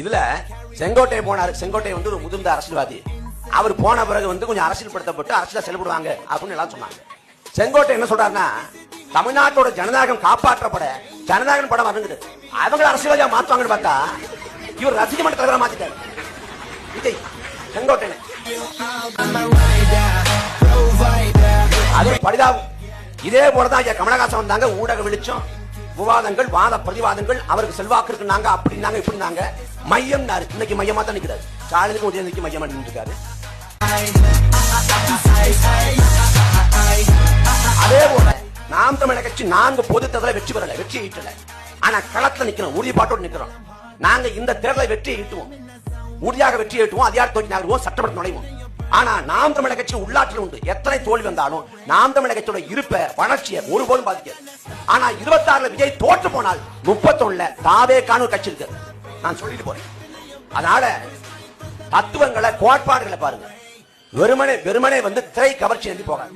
இதுல செங்கோட்டை போனாரு. செங்கோட்டை வந்து ஒரு முதிர்ந்த அரசியல்வாதி. அவர் போன பிறகு வந்து கொஞ்சம் அரசியல் படுத்தப்பட்டு அரசியல செயல்படுவாங்க அப்படின்னு எல்லாம் சொன்னாங்க. செங்கோட்டை என்ன சொல்றாருன்னா தமிழ்நாட்டோட ஜனநாயகம் காப்பாற்றப்பட ஜனநாயகம் படம் வருங்குது அவங்க அரசியல்வாதியா மாத்துவாங்கன்னு பார்த்தா இவர் ரசிக மன்ற தலைவரா மாத்திட்டாரு. விஜய் செங்கோட்டை அது பரிதாபம். இதே போலதான் ஐயா கமலஹாசன் வந்தாங்க ஊடக வெளிச்சம். விவாதங்கள் வாத பிரதிவாதங்கள் அவருக்கு செல்வாக்கு நாங்க அப்படின்னாங்க இப்படினாங்க மையம் இன்னைக்கு மையமா தான் நிக்கிறாரு. ஸ்டாலினுக்கு உதயநிதிக்கு மையமா நின்றுருக்காரு அதே போல நாம் தமிழக கட்சி நான்கு பொது தேர்தலை வெற்றி பெறல வெற்றி ஈட்டல. ஆனா களத்துல நிக்கிறோம் உறுதிப்பாட்டோடு நிக்கிறோம். நாங்க இந்த தேர்தலை வெற்றி ஈட்டுவோம். உறுதியாக வெற்றி ஈட்டுவோம் அதிகார தோல்வி சட்டமன்ற நுழைவோம். ஆனா நாம் தமிழக கட்சி உள்ளாட்சியில் உண்டு. எத்தனை தோல்வி வந்தாலும் நாம் தமிழக கட்சியோட இருப்ப வளர்ச்சியை ஒருபோதும் பாதிக்காது. ஆனா இருபத்தி விஜய் தோற்று போனால் முப்பத்தொன்னுல தாவே காணும் கட்சி இருக்கு. நான் சொல்லிட்டு போறேன். அதனால தத்துவங்களை கோட்பாடுகளை பாருங்க. வெறுமனே வெறுமனே வந்து திரை கவர்ச்சி எழுதி போகாது.